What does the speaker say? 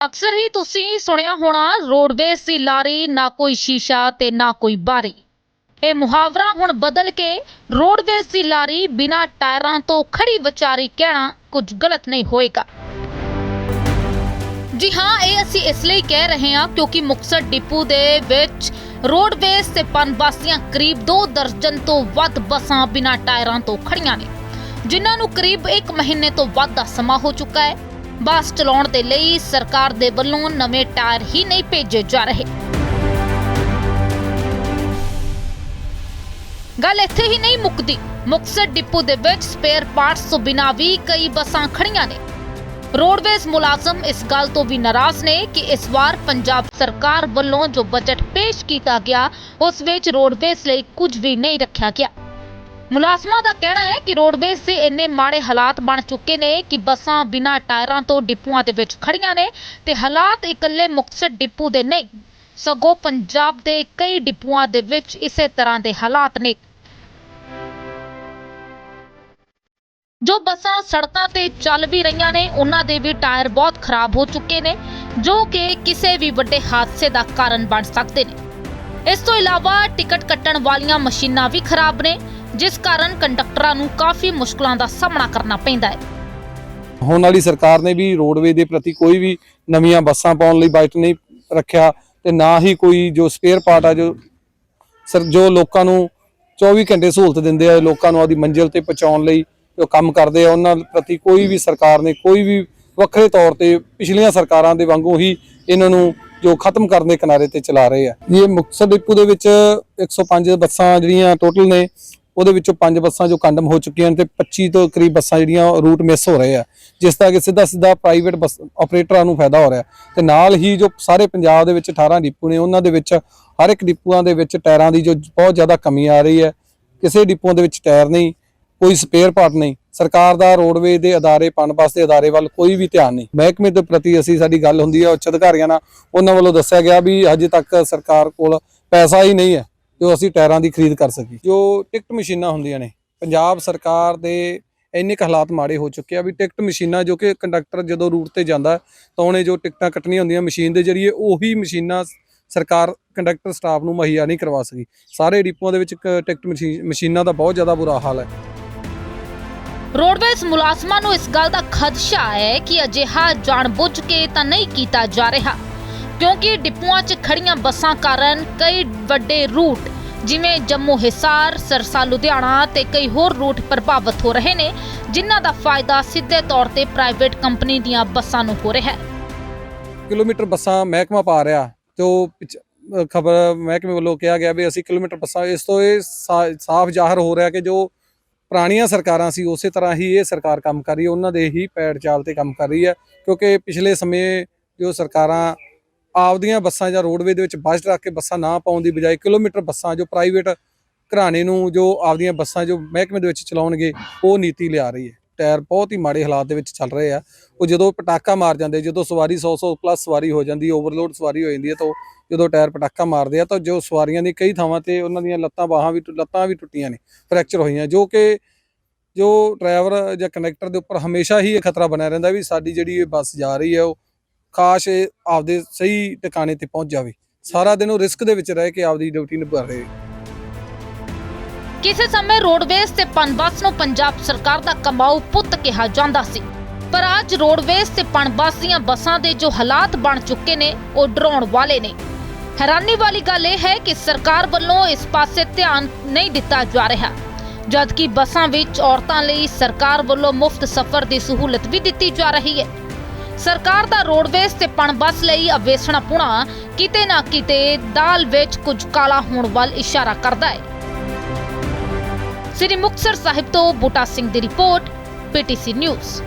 ਅਕਸਰ ਹੀ ਤੁਸੀਂ ਸੁਣਿਆ ਹੋਣਾ ਰੋਡਵੇਜ਼ ਦੀ ਲਾਰੀ ਨਾ ਕੋਈ ਸ਼ੀਸ਼ਾ ਤੇ ਨਾ ਕੋਈ ਬਾਰੀ। ਇਹ ਮੁਹਾਵਰਾ ਹੁਣ ਬਦਲ ਕੇ ਰੋਡਵੇਜ਼ ਦੀ ਲਾਰੀ ਬਿਨਾਂ ਟਾਇਰਾਂ ਤੋਂ ਖੜੀ ਵਿਚਾਰੀ ਕਹਿਣਾ ਕੁਝ ਗਲਤ ਨਹੀਂ ਹੋਏਗਾ। ਜੀ ਹਾਂ, ਇਹ ਅਸੀਂ ਇਸ ਲਈ ਕਹਿ ਰਹੇ ਹਾਂ ਕਿਉਂਕਿ ਮੁਕਤਸਰ ਡਿਪੂ ਦੇ ਵਿੱਚ ਰੋਡਵੇਜ਼ ਤੇ ਪਨਬੱਸੀਆਂ ਕਰੀਬ 2 ਦਰਜਨ ਤੋਂ ਵੱਧ ਬੱਸਾਂ ਬਿਨਾਂ ਟਾਇਰਾਂ ਤੋਂ ਖੜੀਆਂ ਨੇ, ਜਿਨ੍ਹਾਂ ਨੂੰ ਕਰੀਬ 1 ਮਹੀਨੇ ਤੋਂ ਵੱਧ ਦਾ ਸਮਾਂ ਹੋ ਚੁੱਕਾ ਹੈ। ਬੱਸ ਚਲਾਉਣ ਦੇ ਲਈ ਸਰਕਾਰ ਦੇ ਵੱਲੋਂ ਨਵੇਂ ਟਾਇਰ ਹੀ ਨਹੀਂ ਭੇਜੇ ਜਾ ਰਹੇ। ਗੱਲ ਇੱਥੇ ਹੀ ਨਹੀਂ ਮੁੱਕਦੀ। ਮੁਕਤਸਰ ਡਿਪੂ ਦੇ ਵਿੱਚ ਸਪੇਅਰ ਪਾਰਟਸ ਤੋਂ ਬਿਨਾਂ ਵੀ ਕਈ ਬੱਸਾਂ ਖੜੀਆਂ ਨੇ। ਰੋਡਵੇਜ਼ ਮੁਲਾਜ਼ਮ ਇਸ ਗੱਲ ਤੋਂ ਵੀ ਨਾਰਾਜ਼ ਨੇ ਕਿ ਇਸ ਵਾਰ ਪੰਜਾਬ ਸਰਕਾਰ ਵੱਲੋਂ ਜੋ ਬਜਟ ਪੇਸ਼ ਕੀਤਾ ਗਿਆ, ਉਸ ਵਿੱਚ ਰੋਡਵੇਜ਼ ਲਈ ਕੁਝ ਵੀ ਨਹੀਂ ਰੱਖਿਆ ਗਿਆ। ਮੁਲਾਜ਼ਮਾਂ ਦਾ ਕਹਿਣਾ ਹੈ ਕਿ ਰੋਡਵੇਜ਼ ਦੇ ਇੰਨੇ ਮਾੜੇ ਹਾਲਾਤ ਬਣ ਚੁੱਕੇ ਨੇ ਕਿ ਬੱਸਾਂ ਬਿਨਾਂ ਟਾਇਰਾਂ ਤੋਂ ਡਿਪੂਆਂ ਦੇ ਵਿੱਚ ਖੜੀਆਂ ਨੇ ਤੇ ਹਾਲਾਤ ਇਕੱਲੇ ਮੁਕਤਸਰ ਡਿਪੂ ਦੇ ਨਹੀਂ, ਸਗੋਂ ਪੰਜਾਬ ਦੇ ਕਈ ਡਿਪੂਆਂ ਦੇ ਵਿੱਚ ਇਸੇ ਤਰ੍ਹਾਂ ਦੇ ਹਾਲਾਤ ਨੇ। ਜੋ ਬੱਸਾਂ ਸੜਕਾਂ ਤੇ ਚੱਲ ਵੀ ਰਹੀਆਂ ਨੇ, ਉਹਨਾਂ ਦੇ ਵੀ ਟਾਇਰ ਬਹੁਤ ਖਰਾਬ ਹੋ ਚੁੱਕੇ ਨੇ, ਜੋ ਕਿ ਕਿਸੇ ਵੀ ਵੱਡੇ ਹਾਦਸੇ ਦਾ ਕਾਰਨ ਬਣ ਸਕਦੇ ਨੇ। ਇਸ ਤੋਂ ਇਲਾਵਾ ਟਿਕਟ ਕੱਟਣ ਵਾਲੀਆਂ ਮਸ਼ੀਨਾਂ ਵੀ ਖਰਾਬ ਨੇ ਜਿਸ ਕਾਰਨ ਕੰਡਕਟਰਾਂ ਨੂੰ ਕਾਫੀ ਮੁਸ਼ਕਲਾਂ ਦਾ ਸਾਹਮਣਾ ਕਰਨਾ ਪੈਂਦਾ ਹੈ। ਹੁਣ ਵਾਲੀ ਸਰਕਾਰ ਨੇ ਵੀ ਰੋਡਵੇ ਦੇ ਪ੍ਰਤੀ ਕੋਈ ਵੀ ਨਵੀਆਂ ਬੱਸਾਂ ਪਾਉਣ ਲਈ ਬਜਟ ਨਹੀਂ ਰੱਖਿਆ ਤੇ ਨਾ ਹੀ ਕੋਈ ਜੋ ਸਪੇਅਰ ਪਾਰਟ ਆ ਜੋ ਸਰ, ਜੋ ਲੋਕਾਂ ਨੂੰ 24 ਘੰਟੇ ਸਹੂਲਤ ਦਿੰਦੇ ਆ, ਲੋਕਾਂ ਨੂੰ ਆਪਦੀ ਮੰਜ਼ਿਲ ਤੇ ਪਹੁੰਚਾਉਣ ਲਈ ਜੋ ਕੰਮ ਕਰਦੇ ਆ, ਉਹਨਾਂ ਪ੍ਰਤੀ ਕੋਈ ਵੀ ਸਰਕਾਰ ਨੇ ਕੋਈ ਵੀ ਵੱਖਰੇ ਤੌਰ ਤੇ ਪਿਛਲੀਆਂ ਸਰਕਾਰਾਂ ਦੇ ਵਾਂਗੂ ਹੀ ਇਹਨਾਂ ਨੂੰ ਜੋ ਖਤਮ ਕਰਨ ਦੇ ਕਿਨਾਰੇ ਤੇ ਚਲਾ ਰਹੇ ਆ। ਇਹ ਮੁਕਤਸਰ ਡਿਪੂ ਦੇ ਵਿੱਚ 105 ਬੱਸਾਂ ਜਿਹੜੀਆਂ ਟੋਟਲ ਨੇ ਉਹਦੇ ਵਿੱਚੋਂ ਪੰਜ ਬੱਸਾਂ ਜੋ ਕੰਡਮ ਹੋ ਚੁੱਕੀਆਂ ਨੇ ਤੇ 25 ਤੋਂ ਕਰੀਬ ਬੱਸਾਂ ਜਿਹੜੀਆਂ ਰੂਟ ਮਿਸ ਹੋ ਰਹੇ ਆ। ਜਿਸ ਦਾ ਕਿ ਸਿੱਧਾ ਸਿੱਧਾ ਪ੍ਰਾਈਵੇਟ ਬੱਸ ਆਪਰੇਟਰਾਂ ਨੂੰ ਫਾਇਦਾ ਹੋ ਰਿਹਾ। ਤੇ ਨਾਲ ਹੀ ਜੋ ਸਾਰੇ ਪੰਜਾਬ ਦੇ ਵਿੱਚ 18 ਡਿਪੂ ਨੇ, ਉਹਨਾਂ ਦੇ ਵਿੱਚ ਹਰ ਇੱਕ ਡਿਪੂਆਂ ਦੇ ਵਿੱਚ ਟਾਇਰਾਂ ਦੀ ਜੋ ਬਹੁਤ ਜ਼ਿਆਦਾ ਕਮੀ ਆ ਰਹੀ ਹੈ। ਕਿਸੇ ਡਿਪੂਆਂ ਦੇ ਵਿੱਚ ਟਾਇਰ ਨਹੀਂ, ਕੋਈ ਸਪੇਅਰ ਪਾਰਟ ਨਹੀਂ। ਸਰਕਾਰ ਦਾ ਰੋਡਵੇ ਦੇ ਅਦਾਰੇ ਪਨਬਸ ਦੇ ਅਦਾਰੇ ਵੱਲ ਕੋਈ ਵੀ ਧਿਆਨ ਨਹੀਂ। ਮਹਿਕਮੇ ਦੇ ਪ੍ਰਤੀ ਅਸੀਂ, ਸਾਡੀ ਗੱਲ ਹੁੰਦੀ ਹੈ ਉੱਚ ਅਧਿਕਾਰੀਆਂ ਨਾਲ, ਉਹਨਾਂ ਵੱਲੋਂ ਦੱਸਿਆ ਗਿਆ ਵੀ ਅਜੇ ਤੱਕ ਸਰਕਾਰ ਕੋਲ ਪੈਸਾ ਹੀ ਨਹੀਂ ਹੈ। ਜੋ ਅਸੀਂ ਟਾਇਰਾਂ ਦੀ ਖਰੀਦ ਕਰ ਸਕੀਏ। ਜੋ ਟਿਕਟ ਮਸ਼ੀਨਾਂ ਹੁੰਦੀਆਂ ਨੇ, ਪੰਜਾਬ ਸਰਕਾਰ ਦੇ ਇੰਨੇ ਕੁ ਹਾਲਾਤ ਮਾੜੇ ਹੋ ਚੁੱਕੇ ਆ ਵੀ ਟਿਕਟ ਮਸ਼ੀਨਾਂ ਜੋ ਕਿ ਕੰਡਕਟਰ ਜਦੋਂ ਰੂਟ ਤੇ ਜਾਂਦਾ, ਤਾਂ ਉਹਨੇ ਜੋ ਟਿਕਟਾਂ ਕੱਟਣੀਆਂ ਹੁੰਦੀਆਂ ਮਸ਼ੀਨ ਦੇ ਜ਼ਰੀਏ, ਉਹੀ ਮਸ਼ੀਨਾਂ ਸਰਕਾਰ, ਕੰਡਕਟਰ ਸਟਾਫ ਨੂੰ ਮੁਹੱਈਆ ਨਹੀਂ ਕਰਵਾ ਸਕੀ। ਸਾਰੇ ਡਿਪੂਆਂ ਦੇ ਵਿੱਚ ਟਿਕਟ ਮਸ਼ੀ- ਮਸ਼ੀਨਾਂ ਦਾ ਬਹੁਤ ਜ਼ਿਆਦਾ ਬੁਰਾ ਹਾਲ ਹੈ। ਰੋਡਵੇਜ਼ ਮੁਲਾਜ਼ਮਾਂ ਨੂੰ ਇਸ ਗੱਲ ਦਾ ਖਦਸ਼ਾ ਹੈ ਕਿ ਅਜਿਹਾ ਜਾਣਬੁੱਝ ਕੇ ਤਾਂ ਨਹੀਂ ਕੀਤਾ ਜਾ ਰਿਹਾ। ਕਿਉਂਕਿ ਡਿਪੂਆਂ 'ਚ ਖੜੀਆਂ ਬੱਸਾਂ ਕਾਰਨ ਕਈ ਵੱਡੇ ਰੂਟ, ਜਿਵੇਂ ਜੰਮੂ ਹਿਸਾਰ, ਸਰਸਾ, ਲੁਧਿਆਣਾ ਤੇ ਕਈ ਹੋਰ ਰੂਟ ਪ੍ਰਭਾਵਿਤ ਹੋ ਰਹੇ ਨੇ, ਜਿਨ੍ਹਾਂ ਦਾ ਫਾਇਦਾ ਸਿੱਧੇ ਤੌਰ ਤੇ ਪ੍ਰਾਈਵੇਟ ਕੰਪਨੀ ਦੀਆਂ ਬੱਸਾਂ ਨੂੰ ਹੋ ਰਿਹਾ ਹੈ। ਕਿਲੋਮੀਟਰ ਬੱਸਾਂ ਮਹਿਕਮਾ ਪਾ ਰਿਹਾ, ਤੇ ਉਹ ਖਬਰ ਮਹਿਕਮੇ ਵੱਲੋਂ ਕਿਹਾ ਗਿਆ ਵੀ ਅਸੀਂ ਕਿਲੋਮੀਟਰ ਬੱਸਾਂ, ਇਸ ਤੋਂ ਇਹ ਸਾਫ਼ ਜ਼ਾਹਰ ਹੋ ਰਿਹਾ ਕਿ ਜੋ ਪੁਰਾਣੀਆਂ ਸਰਕਾਰਾਂ ਸੀ, ਉਸੇ ਤਰ੍ਹਾਂ ਹੀ ਇਹ ਸਰਕਾਰ ਕੰਮ ਕਰ ਰਹੀ ਹੈ, ਉਹਨਾਂ ਦੇ ਹੀ ਪੈੜ ਚਾਲ ਤੇ ਕੰਮ ਕਰ ਰਹੀ ਹੈ, ਕਿਉਂਕਿ ਪਿਛਲੇ ਸਮੇਂ ਜੋ ਸਰਕਾਰਾਂ ਆਪਦੀਆਂ ਬੱਸਾਂ ਜਾਂ ਰੋਡਵੇ ਦੇ ਵਿੱਚ ਬਜਟ ਰੱਖ ਕੇ ਬੱਸਾਂ ਨਾ ਪਾਉਣ ਦੀ ਬਜਾਏ ਕਿਲੋਮੀਟਰ ਬੱਸਾਂ ਜੋ ਪ੍ਰਾਈਵੇਟ ਘਰਾਣੇ ਨੂੰ ਜੋ ਆਪਦੀਆਂ ਬੱਸਾਂ ਜੋ ਮਹਿਕਮੇ ਦੇ ਵਿੱਚ ਚਲਾਉਣਗੇ, ਉਹ ਨੀਤੀ ਲਿਆ ਰਹੀ ਹੈ। ਟਾਇਰ ਬਹੁਤ ਹੀ ਮਾੜੇ ਹਾਲਾਤ ਦੇ ਵਿੱਚ ਚੱਲ ਰਹੇ ਆ। ਉਹ ਜਦੋਂ ਪਟਾਕਾ ਮਾਰ ਜਾਂਦੇ, ਜਦੋਂ ਸਵਾਰੀ 100 100 ਪਲੱਸ ਸਵਾਰੀ ਹੋ ਜਾਂਦੀ ਓਵਰਲੋਡ ਸਵਾਰੀ ਹੋ ਜਾਂਦੀ ਹੈ, ਤਾਂ ਉਹ ਜਦੋਂ ਟਾਇਰ ਪਟਾਕਾ ਮਾਰਦੇ ਆ, ਤਾਂ ਜੋ ਸਵਾਰੀਆਂ ਦੀ ਕਈ ਥਾਵਾਂ ਤੇ ਉਹਨਾਂ ਦੀਆਂ ਲੱਤਾਂ, ਬਾਹਾਂ ਵੀ ਟੁ- ਲੱਤਾਂ ਵੀ ਟੁੱਟੀਆਂ ਨੇ ਫ੍ਰੈਕਚਰ ਹੋਈਆਂ। ਜੋ ਕਿ ਜੋ ਡਰਾਈਵਰ ਜਾਂ ਕੰਡਕਟਰ ਦੇ ਉੱਪਰ ਹਮੇਸ਼ਾ ਹੀ ਇਹ ਖਤਰਾ ਬਣਿਆ ਰਹਿੰਦਾ ਵੀ ਸਾਡੀ ਜਿਹੜੀ ਇਹ ਬੱਸ ਜਾ ਰਹੀ ਹੈ, ਉਹ ਕਾਸ਼ ਇਹ ਆਪਦੇ ਸਹੀ ਟਿਕਾਣੇ ਤੇ ਪਹੁੰਚ ਜਾਵੇ। ਸਾਰਾ ਦਿਨ ਉਹ ਰਿਸਕ ਦੇ ਵਿੱਚ ਰਹਿ ਕੇ ਆਪਦੀ ਡਿਊਟੀ ਨਿਭਾ ਰਹੇ। ਕਿਸੇ ਸਮੇਂ ਰੋਡਵੇਜ਼ ਤੇ ਪਨਬੱਸ ਨੂੰ ਪੰਜਾਬ ਸਰਕਾਰ ਦਾ ਕਮਾਊ ਪੁੱਤ ਕਿਹਾ ਜਾਂਦਾ ਸੀ। ਪਰ ਅੱਜ ਰੋਡਵੇਜ਼ ਤੇ ਪਨਬੱਸ ਦੀਆਂ ਬੱਸਾਂ ਦੇ ਜੋ ਹਾਲਾਤ ਬਣ ਚੁੱਕੇ ਨੇ, ਉਹ ਡਰਾਉਣ ਵਾਲੇ ਨੇ। ਹੈਰਾਨੀ ਵਾਲੀ ਗੱਲ ਇਹ ਹੈ ਕਿ ਸਰਕਾਰ ਵੱਲੋਂ ਇਸ ਪਾਸੇ ਧਿਆਨ ਨਹੀਂ ਦਿੱਤਾ ਜਾ ਰਿਹਾ। ਜਦਕਿ ਬੱਸਾਂ ਵਿੱਚ ਔਰਤਾਂ ਲਈ ਸਰਕਾਰ ਵੱਲੋਂ ਮੁਫਤ ਸਫ਼ਰ ਦੀ ਸਹੂਲਤ ਵੀ ਦਿੱਤੀ ਜਾ ਰਹੀ ਹੈ। ਸਰਕਾਰ ਦਾ ਰੋਡਵੇਜ਼ ਤੇ ਪਨਬੱਸ ਲਈ ਅਵੇਸਣਾ ਪੁਣਾ, ਕਿਤੇ ਨਾ ਕਿਤੇ ਦਾਲ ਵਿੱਚ ਕੁਝ ਕਾਲਾ ਹੋਣ ਵੱਲ ਇਸ਼ਾਰਾ ਕਰਦਾ ਹੈ। ਸ੍ਰੀ ਮੁਕਤਸਰ ਸਾਹਿਬ ਤੋਂ ਬੂਟਾ ਸਿੰਘ ਦੀ ਰਿਪੋਰਟ, ਪੀਟੀਸੀ ਨਿਊਜ਼।